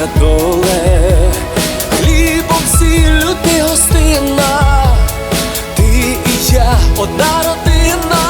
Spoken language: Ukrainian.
Моя доле, хлібом сіллю ти гостина, ти і я одна родина.